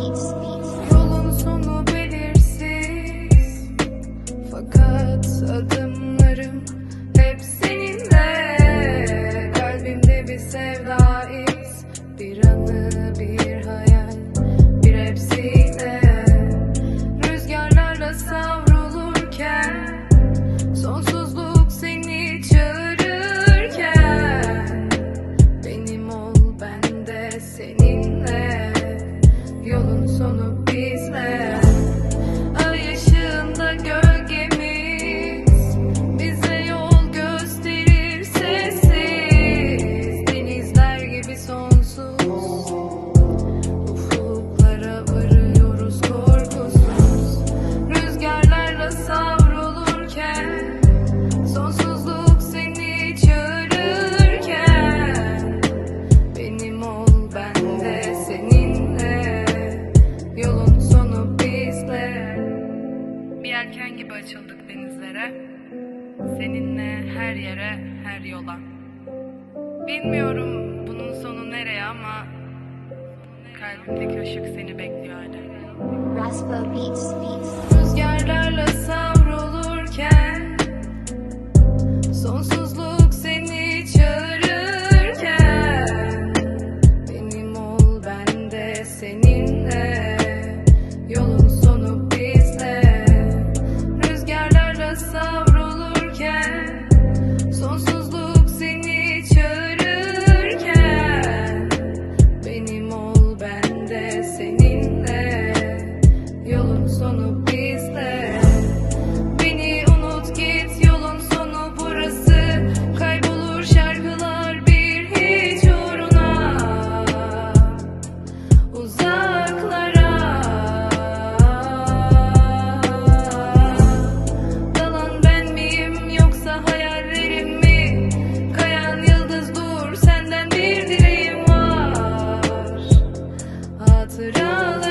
Yolun sonu belirsiz. Fakat adımlarım hep seninle. Kalbimde bir sevda Bir anı bir hayal bir hepsiyle. Rüzgarlarla savrulurken Sonsuzluk seni çağırırken Benim ol ben de seninle Yolun sonu Yelken gibi açıldık denizlere, seninle her yere, her yola. Bilmiyorum bunun sonu nereye ama kalbimdeki ışık seni bekliyor hala. Raspa Beats Beats Rüzgarlarla savrulurken Sonsuzluk seni çağırırken Benim ol ben de seninle some Love.